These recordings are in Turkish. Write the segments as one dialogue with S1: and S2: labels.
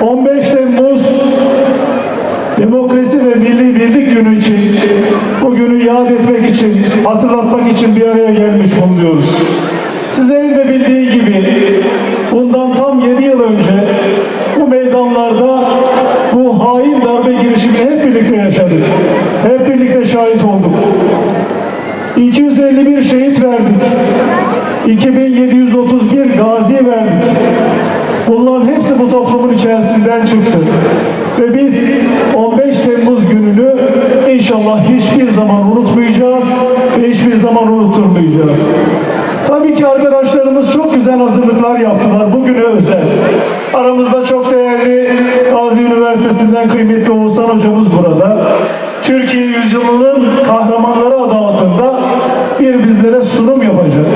S1: 15 Temmuz Demokrasi ve Milli Birlik Günü için günü yad etmek için, hatırlatmak için bir araya gelmiş bulunuyoruz. Sizlerin de bildiği gibi bundan tam 7 yıl önce bu meydanlarda bu hain darbe girişimini hep birlikte yaşadık. Hep birlikte şahit olduk. 251 şehit verdik. 2731 gazi verdik. Bunların hepsi bu toplumun içerisinden çıktı. İnşallah hiçbir zaman unutmayacağız ve hiçbir zaman unutturmayacağız. Tabii ki arkadaşlarımız çok güzel hazırlıklar yaptılar bugüne özel. Aramızda çok değerli Gazi Üniversitesi'nden kıymetli Oğuzhan hocamız burada. Türkiye yüzyılının kahramanları adı altında bir bizlere sunum yapacak.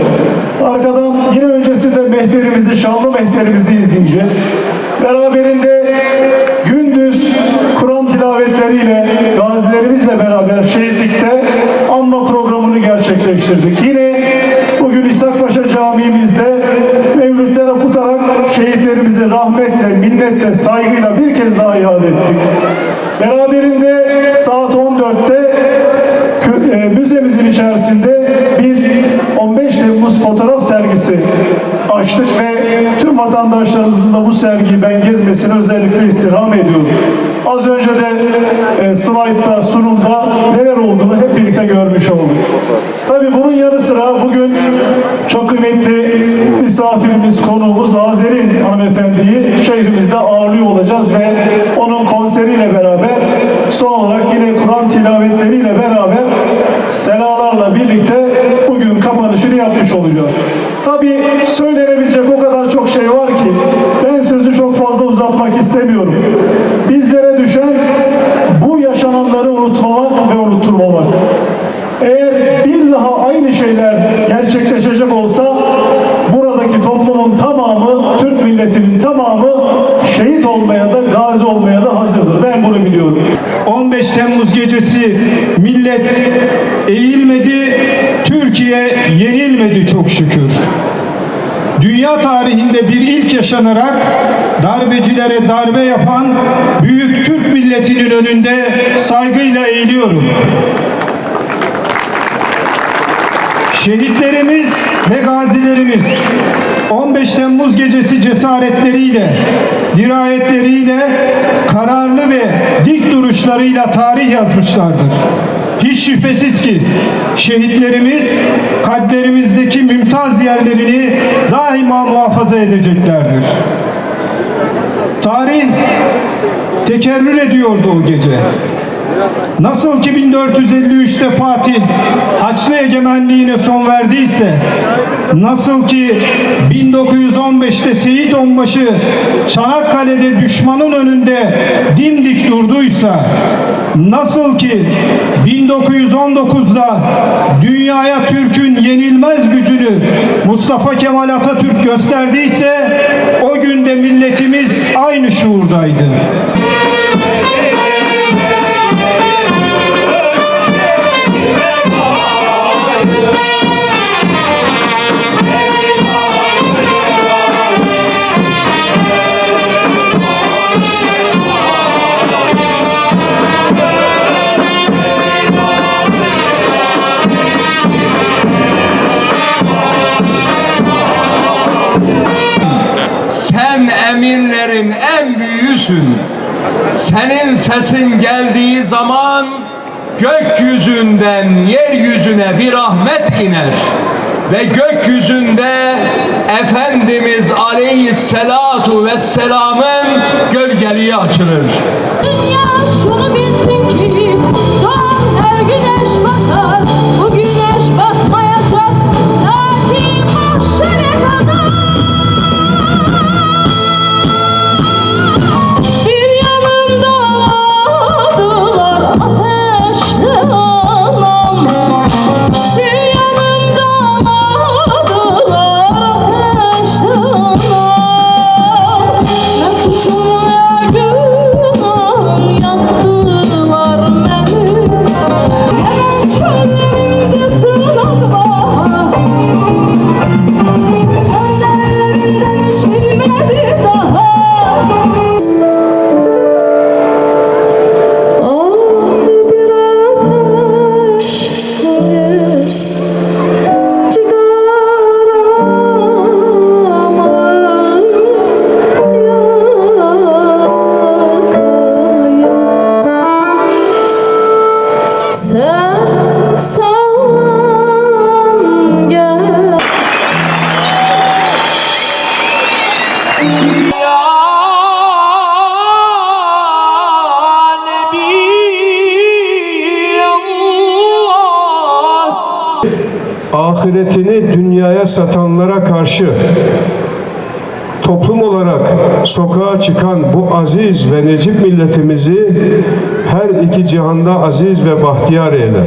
S1: Arkadan yine öncesinde mehterimizi, şanlı mehterimizi izleyeceğiz. Gerçekleştirdik. Yine bugün İshakpaşa Camii'mizde mevlütler okutarak şehitlerimizi rahmetle, minnetle, saygıyla bir kez daha iade ettik. Beraberinde saat 14'te kö- e, müzemizin içerisinde bir 15 Temmuz fotoğraf sergisi açtık ve tüm vatandaşlarımızın da bu sergiyi ben gezmesini özellikle istirham ediyorum. Az önce de e, slaytta, sunumda neler olduğunu hep birlikte görmüş olduk. Tabii bunun yanı sıra bugün çok kıymetli misafirimiz, konuğumuz Azeri hanımefendiyi şehrimizde ağırlıyor olacağız ve onun konseriyle beraber son olarak yine Kur'an tilavetleriyle beraber selalarla birlikte bugün kapanışını yapmış olacağız. Tabii söylenebilecek o kadar çok şey var ki ben sözü çok fazla uzatmak istemiyorum. Bizlere düşen bu yaşananları unutmamak ve unutturmamak. Eğer bir daha aynı şeyler gerçekleşecek olsa buradaki toplumun tamamı, Türk milletinin tamamı şehit olmaya da gazi olmaya da hazırdır. Ben bunu biliyorum.
S2: 15 Temmuz gecesi millet eğilmedi, Türkiye yenilmedi çok şükür. Dünya tarihinde bir ilk yaşanarak darbecilere darbe yapan büyük milletinin önünde saygıyla eğiliyorum. Şehitlerimiz ve gazilerimiz 15 Temmuz gecesi cesaretleriyle, dirayetleriyle, kararlı ve dik duruşlarıyla tarih yazmışlardır. Hiç şüphesiz ki şehitlerimiz kalplerimizdeki mümtaz yerlerini daima muhafaza edeceklerdir. Tarih tekerrür ediyordu o gece. Nasıl ki 1453'te Fatih Haçlı egemenliğine son verdiyse, nasıl ki 1915'te Seyit Onbaşı Çanakkale'de düşmanın önünde dimdik durduysa, nasıl ki 1919'da dünyaya Türk'ün yenilmez gücünü Mustafa Kemal Atatürk gösterdiyse, o günde milletimiz aynı şuurdaydı.
S3: Büyüğüsün. Senin sesin geldiği zaman gökyüzünden yeryüzüne bir rahmet iner. Ve gökyüzünde Efendimiz Aleyhisselatu Vesselam'ın gölgeliği açılır.
S4: Dünya şunu bilsin ki
S5: ahiretini dünyaya satanlara karşı toplum olarak sokağa çıkan bu aziz ve necip milletimizi her iki cihanda aziz ve bahtiyar eyle.